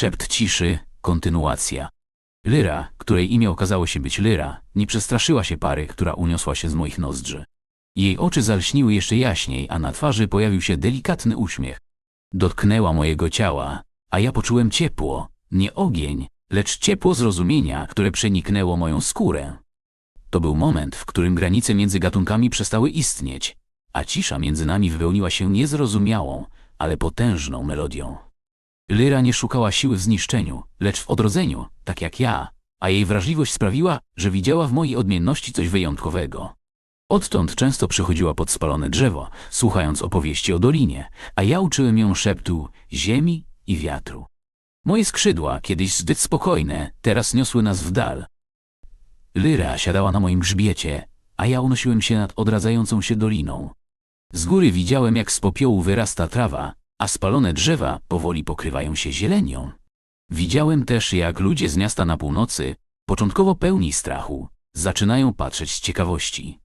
Szept ciszy, kontynuacja. Lyra, której imię okazało się być Lyra, nie przestraszyła się pary, która uniosła się z moich nozdrzy. Jej oczy zalśniły jeszcze jaśniej, a na twarzy pojawił się delikatny uśmiech. Dotknęła mojego ciała, a ja poczułem ciepło, nie ogień, lecz ciepło zrozumienia, które przeniknęło moją skórę. To był moment, w którym granice między gatunkami przestały istnieć, a cisza między nami wypełniła się niezrozumiałą, ale potężną melodią. Lyra nie szukała siły w zniszczeniu, lecz w odrodzeniu, tak jak ja, a jej wrażliwość sprawiła, że widziała w mojej odmienności coś wyjątkowego. Odtąd często przychodziła pod spalone drzewo, słuchając opowieści o dolinie, a ja uczyłem ją szeptu ziemi i wiatru. Moje skrzydła, kiedyś zbyt spokojne, teraz niosły nas w dal. Lyra siadała na moim grzbiecie, a ja unosiłem się nad odradzającą się doliną. Z góry widziałem, jak z popiołu wyrasta trawa, a spalone drzewa powoli pokrywają się zielenią. Widziałem też, jak ludzie z miasta na północy, początkowo pełni strachu, zaczynają patrzeć z ciekawości.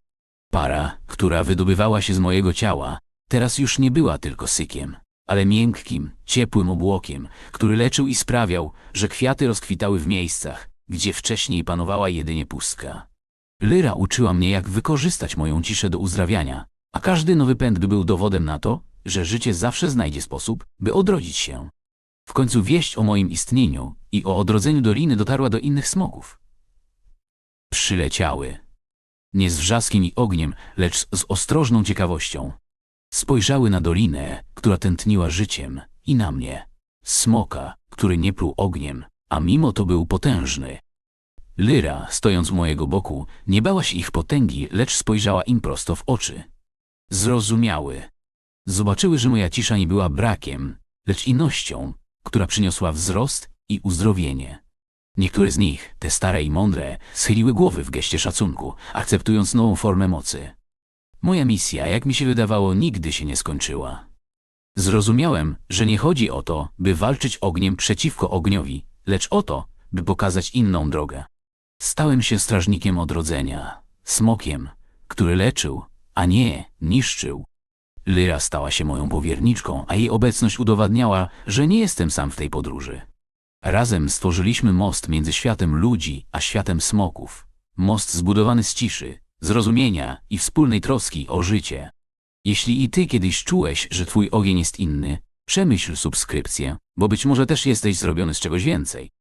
Para, która wydobywała się z mojego ciała, teraz już nie była tylko sykiem, ale miękkim, ciepłym obłokiem, który leczył i sprawiał, że kwiaty rozkwitały w miejscach, gdzie wcześniej panowała jedynie pustka. Lyra uczyła mnie, jak wykorzystać moją ciszę do uzdrawiania, a każdy nowy pęd był dowodem na to, że życie zawsze znajdzie sposób, by odrodzić się. W końcu wieść o moim istnieniu i o odrodzeniu doliny dotarła do innych smoków. Przyleciały. Nie z wrzaskiem i ogniem, lecz z ostrożną ciekawością. Spojrzały na dolinę, która tętniła życiem, i na mnie. Smoka, który nie pluł ogniem, a mimo to był potężny. Lyra, stojąc u mojego boku, nie bała się ich potęgi, lecz spojrzała im prosto w oczy. Zrozumiały. Zobaczyły, że moja cisza nie była brakiem, lecz inością, która przyniosła wzrost i uzdrowienie. Niektóre z nich, te stare i mądre, schyliły głowy w geście szacunku, akceptując nową formę mocy. Moja misja, jak mi się wydawało, nigdy się nie skończyła. Zrozumiałem, że nie chodzi o to, by walczyć ogniem przeciwko ogniowi, lecz o to, by pokazać inną drogę. Stałem się strażnikiem odrodzenia, smokiem, który leczył, a nie niszczył. Lyra stała się moją powierniczką, a jej obecność udowadniała, że nie jestem sam w tej podróży. Razem stworzyliśmy most między światem ludzi a światem smoków. Most zbudowany z ciszy, zrozumienia i wspólnej troski o życie. Jeśli i ty kiedyś czułeś, że twój ogień jest inny, przemyśl subskrypcję, bo być może też jesteś zrobiony z czegoś więcej.